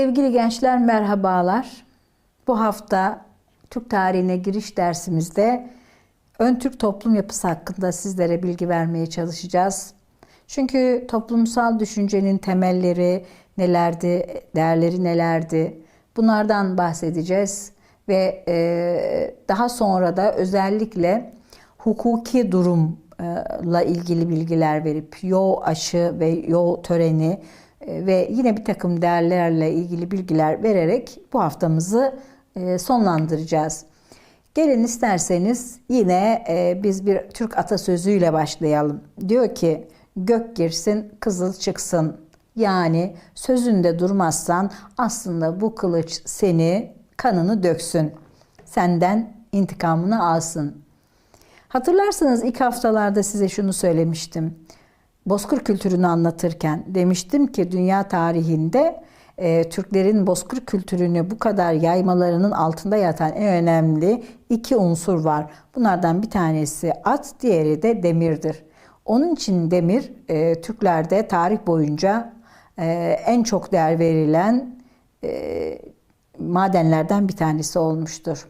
Sevgili gençler merhabalar. Bu hafta Türk tarihine giriş dersimizde ön Türk toplum yapısı hakkında sizlere bilgi vermeye çalışacağız. Çünkü toplumsal düşüncenin temelleri nelerdi, değerleri nelerdi? Bunlardan bahsedeceğiz ve e, daha sonra da özellikle hukuki durumla ilgili bilgiler verip yol aşı ve yol töreni ve yine bir takım değerlerle ilgili bilgiler vererek bu haftamızı e, sonlandıracağız. Gelin isterseniz yine e, biz bir Türk atasözüyle başlayalım. Diyor ki gök girsin kızıl çıksın. Yani sözünde durmazsan aslında bu kılıç seni kanını döksün. Senden intikamını alsın. Hatırlarsanız ilk haftalarda size şunu söylemiştim. Bozkır kültürünü anlatırken demiştim ki dünya tarihinde e, Türklerin bozkır kültürünü bu kadar yaymalarının altında yatan en önemli iki unsur var. Bunlardan bir tanesi at, diğeri de demirdir. Onun için demir e, Türklerde tarih boyunca e, en çok değer verilen e, madenlerden bir tanesi olmuştur.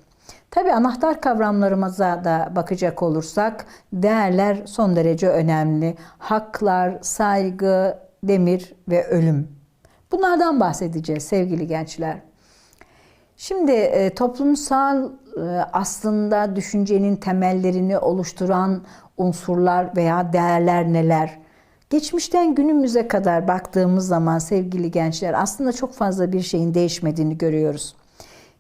Tabi anahtar kavramlarımıza da bakacak olursak değerler son derece önemli. Haklar, saygı, demir ve ölüm. Bunlardan bahsedeceğiz sevgili gençler. Şimdi e, toplumsal e, aslında düşüncenin temellerini oluşturan unsurlar veya değerler neler? Geçmişten günümüze kadar baktığımız zaman sevgili gençler aslında çok fazla bir şeyin değişmediğini görüyoruz.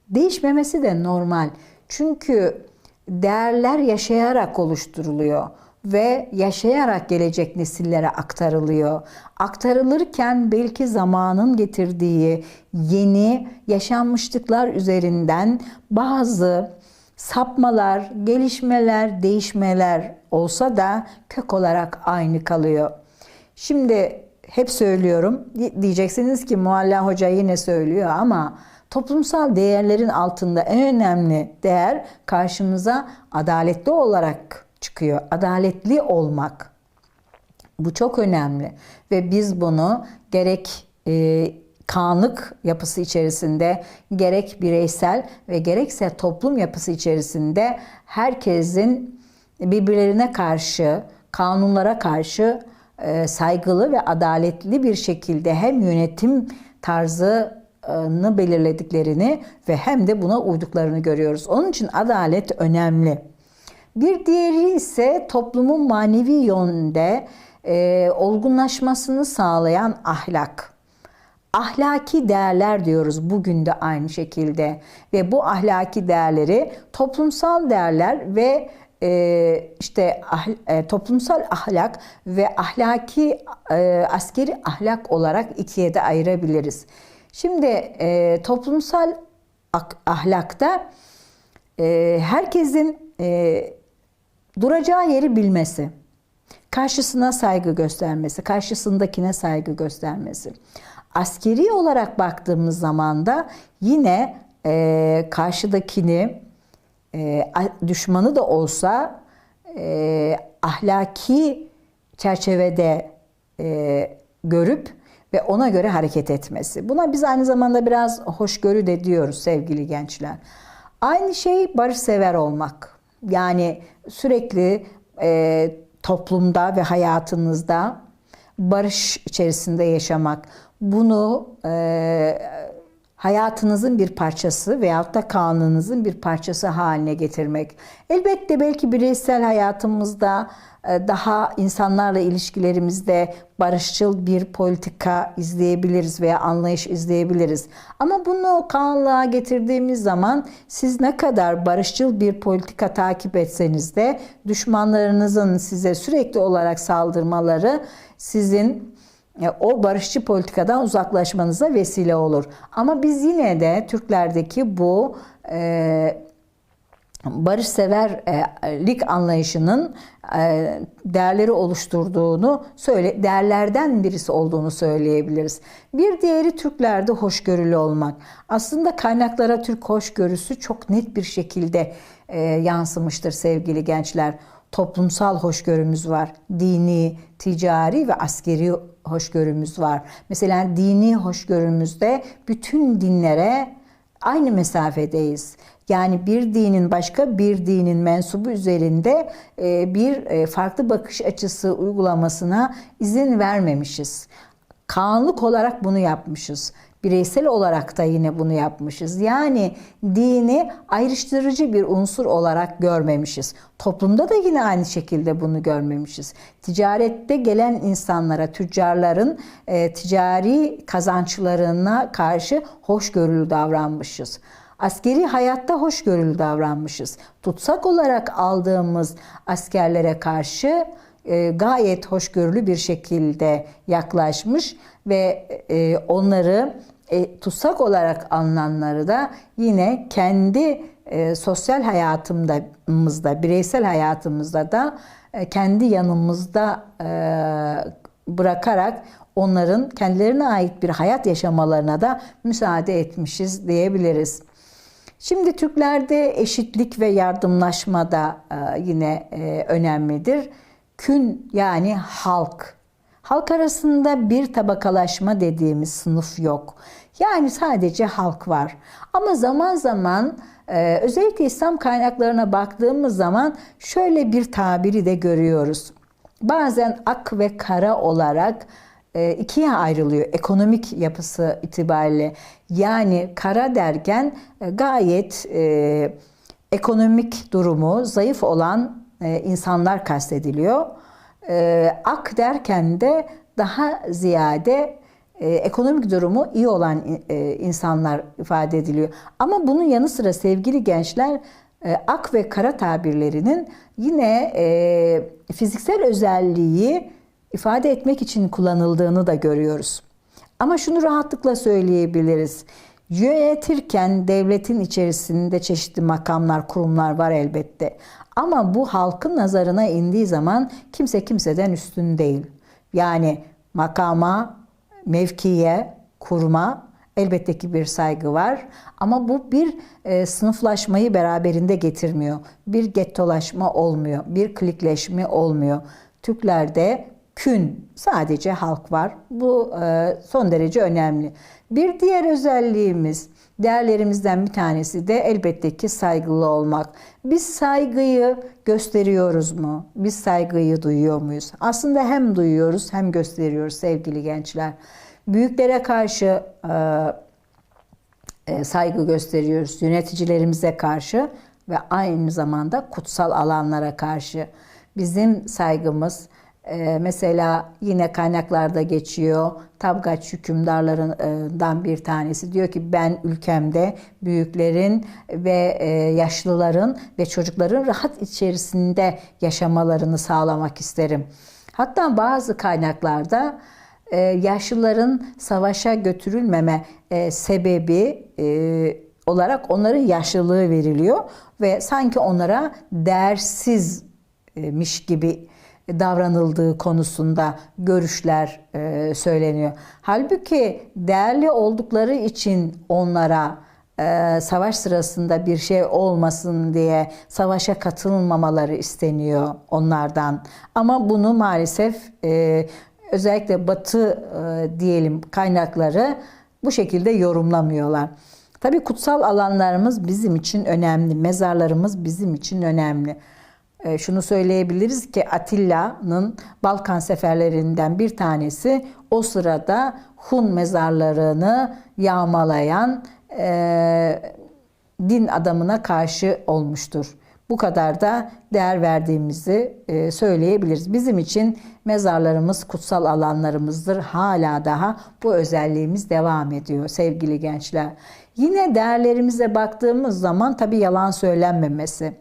Değişmemesi de normal. Çünkü değerler yaşayarak oluşturuluyor ve yaşayarak gelecek nesillere aktarılıyor. Aktarılırken belki zamanın getirdiği yeni yaşanmışlıklar üzerinden bazı sapmalar, gelişmeler, değişmeler olsa da kök olarak aynı kalıyor. Şimdi hep söylüyorum diyeceksiniz ki Mualla Hoca yine söylüyor ama toplumsal değerlerin altında en önemli değer karşımıza adaletli olarak çıkıyor. Adaletli olmak. Bu çok önemli ve biz bunu gerek e, kanlık yapısı içerisinde gerek bireysel ve gerekse toplum yapısı içerisinde herkesin birbirlerine karşı, kanunlara karşı e, saygılı ve adaletli bir şekilde hem yönetim tarzını belirlediklerini ve hem de buna uyduklarını görüyoruz. Onun için adalet önemli. Bir diğeri ise toplumun manevi yönde e, olgunlaşmasını sağlayan ahlak. Ahlaki değerler diyoruz bugün de aynı şekilde ve bu ahlaki değerleri toplumsal değerler ve e, işte ah, e, toplumsal ahlak ve ahlaki e, askeri ahlak olarak ikiye de ayırabiliriz. Şimdi e, toplumsal ahlakta e, herkesin e, duracağı yeri bilmesi, karşısına saygı göstermesi, karşısındakine saygı göstermesi. Askeri olarak baktığımız zaman da yine e, karşıdakini e, düşmanı da olsa e, ahlaki çerçevede e, görüp ve ona göre hareket etmesi. Buna biz aynı zamanda biraz hoşgörü de diyoruz sevgili gençler. Aynı şey barışsever olmak. Yani sürekli e, toplumda ve hayatınızda barış içerisinde yaşamak. Bunu e, hayatınızın bir parçası veyahut da kanununuzun bir parçası haline getirmek. Elbette belki bireysel hayatımızda e, daha insanlarla ilişkilerimizde barışçıl bir politika izleyebiliriz veya anlayış izleyebiliriz. Ama bunu kanunluğa getirdiğimiz zaman siz ne kadar barışçıl bir politika takip etseniz de düşmanlarınızın size sürekli olarak saldırmaları sizin o barışçı politikadan uzaklaşmanıza vesile olur. Ama biz yine de Türklerdeki bu e, barışseverlik anlayışının e, değerleri oluşturduğunu söyle değerlerden birisi olduğunu söyleyebiliriz. Bir diğeri Türklerde hoşgörülü olmak. Aslında kaynaklara Türk hoşgörüsü çok net bir şekilde e, yansımıştır sevgili gençler. Toplumsal hoşgörümüz var. Dini, ticari ve askeri hoşgörümüz var. Mesela dini hoşgörümüzde bütün dinlere aynı mesafedeyiz. Yani bir dinin başka bir dinin mensubu üzerinde e, bir e, farklı bakış açısı uygulamasına izin vermemişiz. Kanunluk olarak bunu yapmışız. Bireysel olarak da yine bunu yapmışız. Yani dini ayrıştırıcı bir unsur olarak görmemişiz. Toplumda da yine aynı şekilde bunu görmemişiz. Ticarette gelen insanlara, tüccarların e, ticari kazançlarına karşı hoşgörülü davranmışız. Askeri hayatta hoşgörülü davranmışız. Tutsak olarak aldığımız askerlere karşı e, gayet hoşgörülü bir şekilde yaklaşmış ve e, onları e, tutsak olarak alınanları da yine kendi e, sosyal hayatımızda, bireysel hayatımızda da e, kendi yanımızda e, bırakarak onların kendilerine ait bir hayat yaşamalarına da müsaade etmişiz diyebiliriz. Şimdi Türklerde eşitlik ve yardımlaşma da e, yine e, önemlidir. Kün yani halk. Halk arasında bir tabakalaşma dediğimiz sınıf yok. Yani sadece halk var. Ama zaman zaman e, özellikle İslam kaynaklarına baktığımız zaman şöyle bir tabiri de görüyoruz. Bazen ak ve kara olarak e, ikiye ayrılıyor ekonomik yapısı itibariyle. Yani kara derken e, gayet ekonomik durumu zayıf olan insanlar kastediliyor. Ak derken de daha ziyade ekonomik durumu iyi olan insanlar ifade ediliyor. Ama bunun yanı sıra sevgili gençler ak ve kara tabirlerinin yine fiziksel özelliği ifade etmek için kullanıldığını da görüyoruz. Ama şunu rahatlıkla söyleyebiliriz. Yönetirken devletin içerisinde çeşitli makamlar, kurumlar var elbette. Ama bu halkın nazarına indiği zaman kimse kimseden üstün değil. Yani makama, mevkiye, kurma elbette ki bir saygı var. Ama bu bir e, sınıflaşmayı beraberinde getirmiyor. Bir gettolaşma olmuyor. Bir klikleşme olmuyor. Türklerde kün sadece halk var. Bu e, son derece önemli. Bir diğer özelliğimiz değerlerimizden bir tanesi de elbette ki saygılı olmak. Biz saygıyı gösteriyoruz mu? Biz saygıyı duyuyor muyuz? Aslında hem duyuyoruz hem gösteriyoruz sevgili gençler. Büyüklere karşı e, e, saygı gösteriyoruz. Yöneticilerimize karşı ve aynı zamanda kutsal alanlara karşı. Bizim saygımız, ee, mesela yine kaynaklarda geçiyor. Tabgaç hükümdarlarından bir tanesi diyor ki ben ülkemde büyüklerin ve e, yaşlıların ve çocukların rahat içerisinde yaşamalarını sağlamak isterim. Hatta bazı kaynaklarda e, yaşlıların savaşa götürülmeme e, sebebi olarak onların yaşlılığı veriliyor ve sanki onlara değersizmiş gibi davranıldığı konusunda görüşler e, söyleniyor. Halbuki değerli oldukları için onlara e, savaş sırasında bir şey olmasın diye savaşa katılmamaları isteniyor onlardan. Ama bunu maalesef e, özellikle Batı diyelim kaynakları bu şekilde yorumlamıyorlar. Tabii kutsal alanlarımız bizim için önemli, mezarlarımız bizim için önemli. E, şunu söyleyebiliriz ki Atilla'nın Balkan seferlerinden bir tanesi o sırada Hun mezarlarını yağmalayan e, din adamına karşı olmuştur. Bu kadar da değer verdiğimizi e, söyleyebiliriz. Bizim için mezarlarımız kutsal alanlarımızdır. Hala daha bu özelliğimiz devam ediyor sevgili gençler. Yine değerlerimize baktığımız zaman tabii yalan söylenmemesi.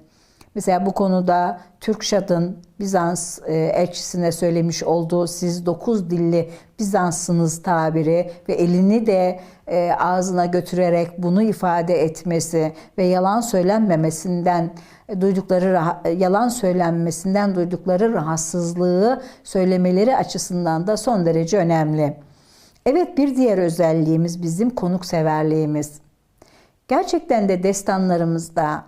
Mesela bu konuda Türkşat'ın Bizans e, elçisine söylemiş olduğu siz dokuz dilli Bizanssınız tabiri ve elini de e, ağzına götürerek bunu ifade etmesi ve yalan söylenmemesinden duydukları yalan söylenmesinden duydukları rahatsızlığı söylemeleri açısından da son derece önemli. Evet bir diğer özelliğimiz bizim konukseverliğimiz. Gerçekten de destanlarımızda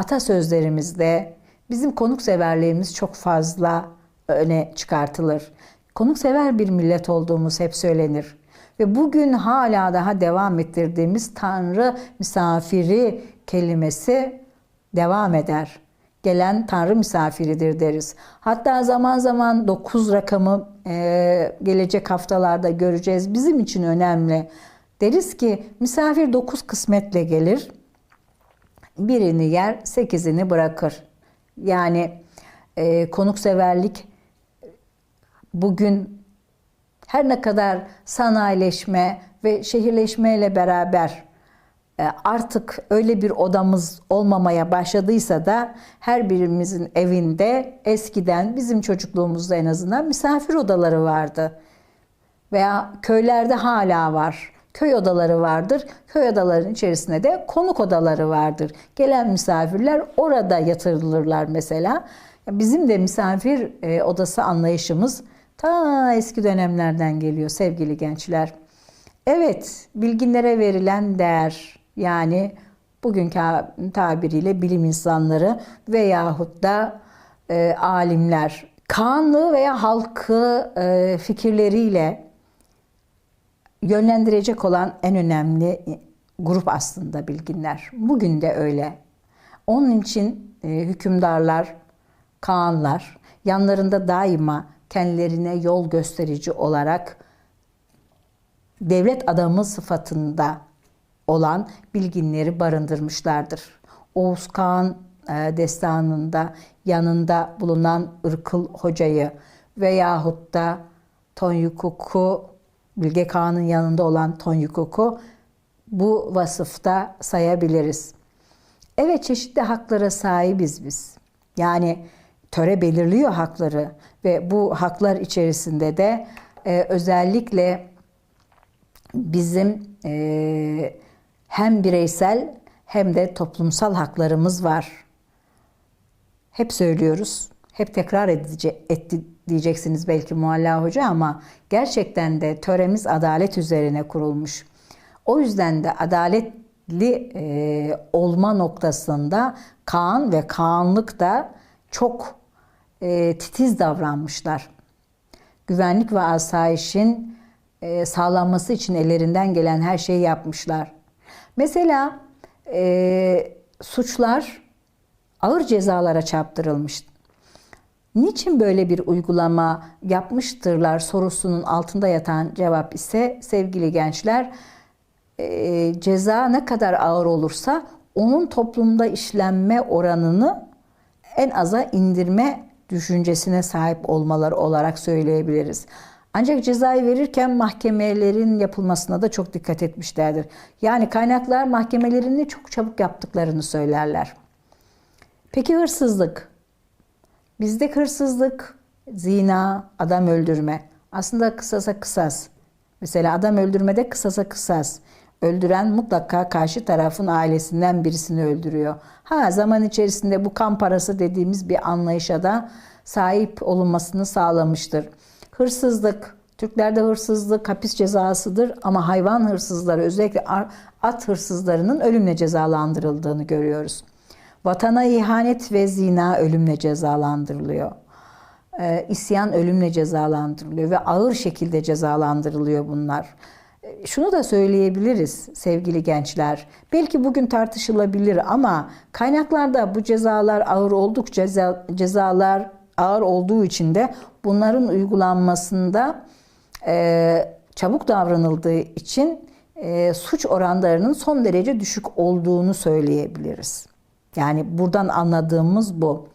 atasözlerimizde bizim konukseverliğimiz çok fazla öne çıkartılır. konuksever bir millet olduğumuz hep söylenir. Ve bugün hala daha devam ettirdiğimiz Tanrı misafiri kelimesi devam eder. Gelen Tanrı misafiridir deriz. Hatta zaman zaman 9 rakamı e, gelecek haftalarda göreceğiz. Bizim için önemli. Deriz ki misafir 9 kısmetle gelir. Birini yer, sekizini bırakır. Yani e, konukseverlik bugün her ne kadar sanayileşme ve şehirleşmeyle beraber e, artık öyle bir odamız olmamaya başladıysa da her birimizin evinde eskiden bizim çocukluğumuzda en azından misafir odaları vardı. Veya köylerde hala var. Köy odaları vardır. Köy odalarının içerisinde de konuk odaları vardır. Gelen misafirler orada yatırılırlar mesela. Bizim de misafir e, odası anlayışımız ta eski dönemlerden geliyor sevgili gençler. Evet, bilginlere verilen değer yani bugünkü tabiriyle bilim insanları veyahut da e, alimler kanlı veya halkı e, fikirleriyle yönlendirecek olan en önemli grup aslında bilginler. Bugün de öyle. Onun için e, hükümdarlar, kağanlar yanlarında daima kendilerine yol gösterici olarak devlet adamı sıfatında olan bilginleri barındırmışlardır. Oğuz Kağan e, destanında yanında bulunan Irkıl Hoca'yı veyahut da Tonyukuk'u Bilge Kağan'ın yanında olan Tonyukuk'u bu vasıfta sayabiliriz. Evet çeşitli haklara sahibiz biz. Yani töre belirliyor hakları ve bu haklar içerisinde de e, özellikle bizim e, hem bireysel hem de toplumsal haklarımız var. Hep söylüyoruz, hep tekrar edici, etti diyeceksiniz belki Mualla Hoca ama gerçekten de töremiz adalet üzerine kurulmuş. O yüzden de adaletli e, olma noktasında Kaan ve Kaanlık da çok e, titiz davranmışlar. Güvenlik ve asayişin e, sağlanması için ellerinden gelen her şeyi yapmışlar. Mesela e, suçlar ağır cezalara çarptırılmış. Niçin böyle bir uygulama yapmıştırlar sorusunun altında yatan cevap ise sevgili gençler e, ceza ne kadar ağır olursa onun toplumda işlenme oranını en aza indirme düşüncesine sahip olmaları olarak söyleyebiliriz. Ancak cezayı verirken mahkemelerin yapılmasına da çok dikkat etmişlerdir. Yani kaynaklar mahkemelerini çok çabuk yaptıklarını söylerler. Peki hırsızlık? Bizde hırsızlık, zina, adam öldürme. Aslında kısasa kısas. Mesela adam öldürmede kısasa kısas. Öldüren mutlaka karşı tarafın ailesinden birisini öldürüyor. Ha zaman içerisinde bu kan parası dediğimiz bir anlayışa da sahip olunmasını sağlamıştır. Hırsızlık, Türklerde hırsızlık hapis cezasıdır ama hayvan hırsızları özellikle at hırsızlarının ölümle cezalandırıldığını görüyoruz. Vatana ihanet ve zina ölümle cezalandırılıyor. Ee, isyan ölümle cezalandırılıyor ve ağır şekilde cezalandırılıyor bunlar. Ee, şunu da söyleyebiliriz sevgili gençler. Belki bugün tartışılabilir ama kaynaklarda bu cezalar ağır oldukça cezalar ağır olduğu için de bunların uygulanmasında e, çabuk davranıldığı için e, suç oranlarının son derece düşük olduğunu söyleyebiliriz. Yani buradan anladığımız bu.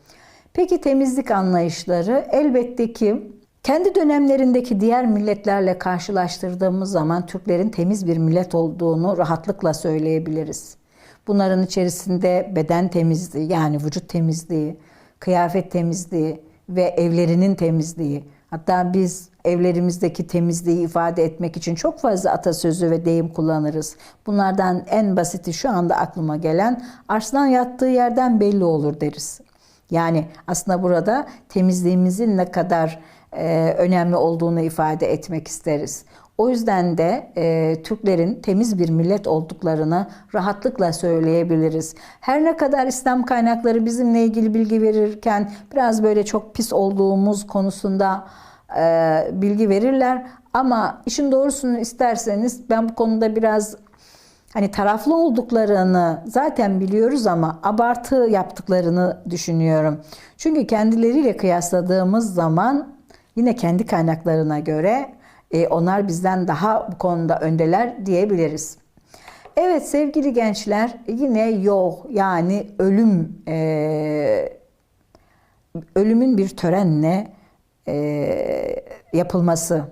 Peki temizlik anlayışları elbette ki kendi dönemlerindeki diğer milletlerle karşılaştırdığımız zaman Türklerin temiz bir millet olduğunu rahatlıkla söyleyebiliriz. Bunların içerisinde beden temizliği yani vücut temizliği, kıyafet temizliği ve evlerinin temizliği. Hatta biz evlerimizdeki temizliği ifade etmek için çok fazla atasözü ve deyim kullanırız. Bunlardan en basiti şu anda aklıma gelen arslan yattığı yerden belli olur deriz. Yani aslında burada temizliğimizin ne kadar e, önemli olduğunu ifade etmek isteriz. O yüzden de e, Türklerin temiz bir millet olduklarını rahatlıkla söyleyebiliriz. Her ne kadar İslam kaynakları bizimle ilgili bilgi verirken biraz böyle çok pis olduğumuz konusunda e, bilgi verirler. Ama işin doğrusunu isterseniz ben bu konuda biraz hani taraflı olduklarını zaten biliyoruz ama abartı yaptıklarını düşünüyorum. Çünkü kendileriyle kıyasladığımız zaman yine kendi kaynaklarına göre e, onlar bizden daha bu konuda öndeler diyebiliriz. Evet sevgili gençler yine yok yani ölüm e, ölümün bir törenle e, yapılması.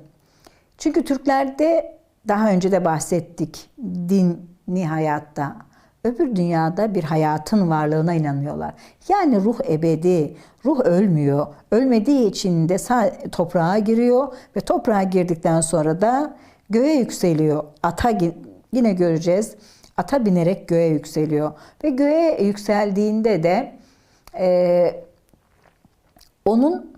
Çünkü Türklerde daha önce de bahsettik dini hayatta öbür dünyada bir hayatın varlığına inanıyorlar. Yani ruh ebedi, ruh ölmüyor. Ölmediği için de toprağa giriyor ve toprağa girdikten sonra da göğe yükseliyor. Ata yine göreceğiz. Ata binerek göğe yükseliyor ve göğe yükseldiğinde de e, onun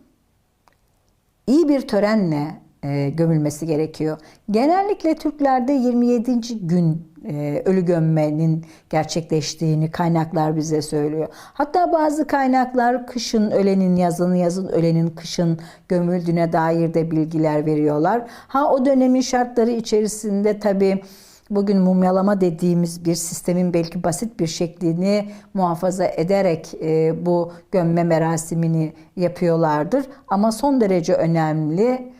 iyi bir törenle e, gömülmesi gerekiyor. Genellikle Türklerde 27. gün e, ölü gömmenin gerçekleştiğini kaynaklar bize söylüyor. Hatta bazı kaynaklar kışın ölenin yazın, yazın ölenin kışın gömüldüğüne dair de bilgiler veriyorlar. Ha o dönemin şartları içerisinde tabii bugün mumyalama dediğimiz bir sistemin belki basit bir şeklini muhafaza ederek e, bu gömme merasimini yapıyorlardır. Ama son derece önemli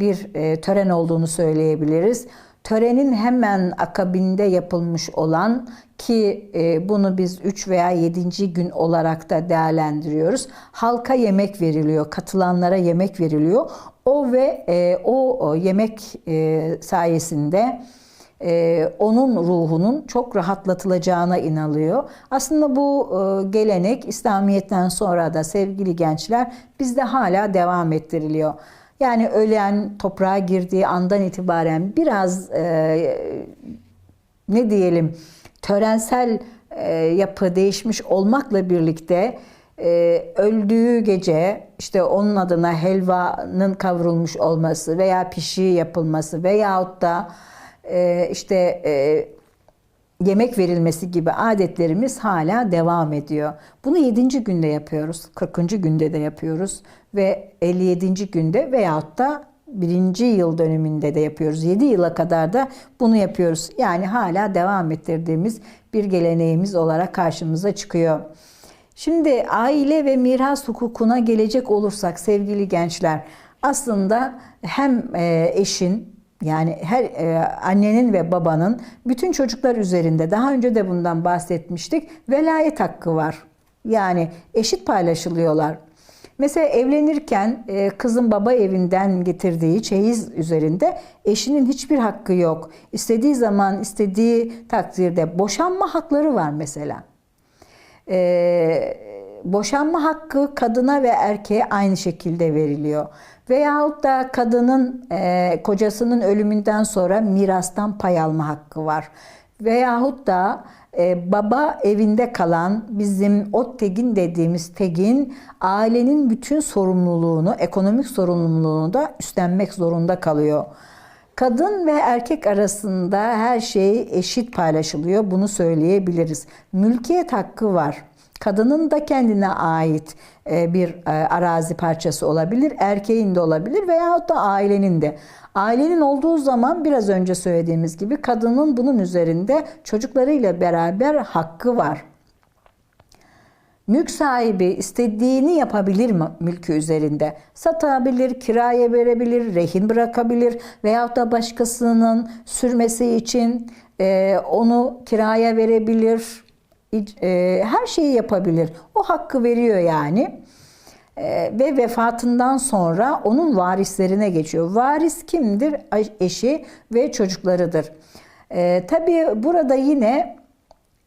bir e, tören olduğunu söyleyebiliriz. Törenin hemen akabinde yapılmış olan ki e, bunu biz 3 veya 7. gün olarak da değerlendiriyoruz. Halka yemek veriliyor, katılanlara yemek veriliyor. O ve o yemek sayesinde onun ruhunun çok rahatlatılacağına inanılıyor. Aslında bu gelenek İslamiyet'ten sonra da sevgili gençler bizde hala devam ettiriliyor. Yani ölen toprağa girdiği andan itibaren biraz e, ne diyelim törensel e, yapı değişmiş olmakla birlikte e, öldüğü gece işte onun adına helvanın kavrulmuş olması veya pişi yapılması veyahut da e, işte e, yemek verilmesi gibi adetlerimiz hala devam ediyor. Bunu 7. günde yapıyoruz, 40. günde de yapıyoruz ve 57. günde veyahut da birinci yıl dönümünde de yapıyoruz. 7 yıla kadar da bunu yapıyoruz. Yani hala devam ettirdiğimiz bir geleneğimiz olarak karşımıza çıkıyor. Şimdi aile ve miras hukukuna gelecek olursak sevgili gençler aslında hem e, eşin yani her e, annenin ve babanın bütün çocuklar üzerinde daha önce de bundan bahsetmiştik. Velayet hakkı var. Yani eşit paylaşılıyorlar. Mesela evlenirken e, kızın baba evinden getirdiği çeyiz üzerinde eşinin hiçbir hakkı yok. İstediği zaman istediği takdirde boşanma hakları var mesela. E, boşanma hakkı kadına ve erkeğe aynı şekilde veriliyor. Veyahut da kadının e, kocasının ölümünden sonra mirastan pay alma hakkı var. Veyahut da e, baba evinde kalan bizim o tegin dediğimiz tegin ailenin bütün sorumluluğunu, ekonomik sorumluluğunu da üstlenmek zorunda kalıyor. Kadın ve erkek arasında her şey eşit paylaşılıyor. Bunu söyleyebiliriz. Mülkiyet hakkı var. Kadının da kendine ait e, bir e, arazi parçası olabilir, erkeğin de olabilir veyahut da ailenin de. Ailenin olduğu zaman biraz önce söylediğimiz gibi kadının bunun üzerinde çocuklarıyla beraber hakkı var. Mülk sahibi istediğini yapabilir mi mülkü üzerinde? Satabilir, kiraya verebilir, rehin bırakabilir veyahut da başkasının sürmesi için e, onu kiraya verebilir, e, her şeyi yapabilir. O hakkı veriyor yani. E, ve vefatından sonra onun varislerine geçiyor. Varis kimdir? Eşi ve çocuklarıdır. E, tabii burada yine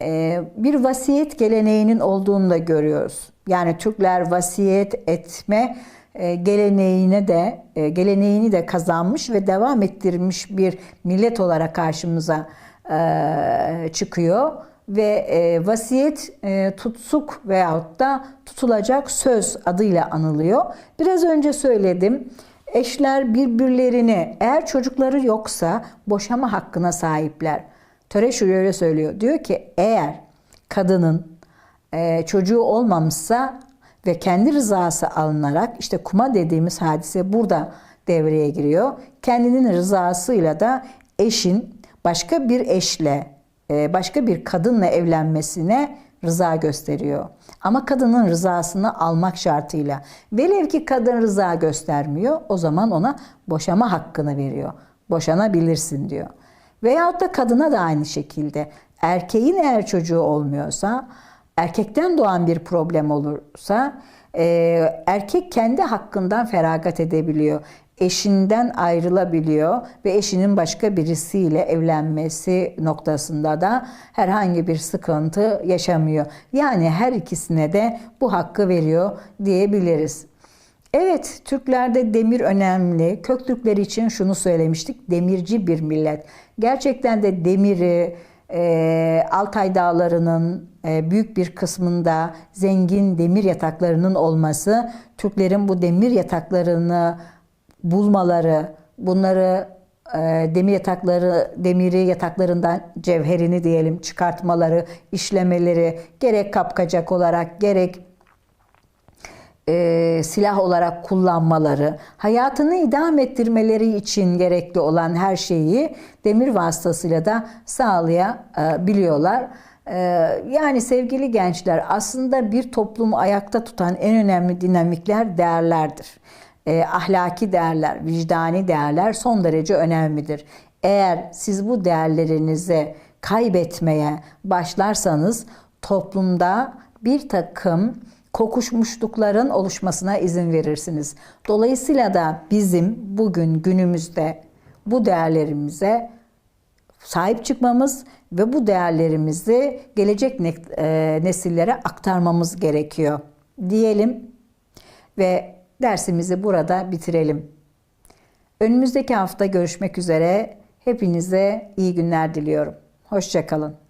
e, bir vasiyet geleneğinin olduğunu da görüyoruz. Yani Türkler vasiyet etme e, geleneğine de geleneğini de kazanmış ve devam ettirmiş bir millet olarak karşımıza çıkıyor ve e, vasiyet e, tutsuk veyahut da tutulacak söz adıyla anılıyor. Biraz önce söyledim. Eşler birbirlerini eğer çocukları yoksa boşama hakkına sahipler. Töre şöyle söylüyor. Diyor ki eğer kadının e, çocuğu olmamışsa ve kendi rızası alınarak işte kuma dediğimiz hadise burada devreye giriyor. Kendinin rızasıyla da eşin başka bir eşle, başka bir kadınla evlenmesine rıza gösteriyor. Ama kadının rızasını almak şartıyla. Velev ki kadın rıza göstermiyor, o zaman ona boşama hakkını veriyor. Boşanabilirsin diyor. Veyahut da kadına da aynı şekilde. Erkeğin eğer çocuğu olmuyorsa, erkekten doğan bir problem olursa, e, erkek kendi hakkından feragat edebiliyor. Eşinden ayrılabiliyor ve eşinin başka birisiyle evlenmesi noktasında da herhangi bir sıkıntı yaşamıyor. Yani her ikisine de bu hakkı veriyor diyebiliriz. Evet, Türklerde demir önemli. Köktürkler için şunu söylemiştik, demirci bir millet. Gerçekten de demiri, e, Altay Dağları'nın e, büyük bir kısmında zengin demir yataklarının olması, Türklerin bu demir yataklarını bulmaları, bunları e, demir yatakları, demiri yataklarından cevherini diyelim çıkartmaları, işlemeleri, gerek kapkacak olarak, gerek e, silah olarak kullanmaları, hayatını idam ettirmeleri için gerekli olan her şeyi demir vasıtasıyla da sağlayabiliyorlar. E, yani sevgili gençler aslında bir toplumu ayakta tutan en önemli dinamikler değerlerdir. E, ahlaki değerler, vicdani değerler son derece önemlidir. Eğer siz bu değerlerinizi kaybetmeye başlarsanız toplumda bir takım kokuşmuşlukların oluşmasına izin verirsiniz. Dolayısıyla da bizim bugün günümüzde bu değerlerimize sahip çıkmamız ve bu değerlerimizi gelecek e, nesillere aktarmamız gerekiyor diyelim ve dersimizi burada bitirelim. Önümüzdeki hafta görüşmek üzere. Hepinize iyi günler diliyorum. Hoşçakalın.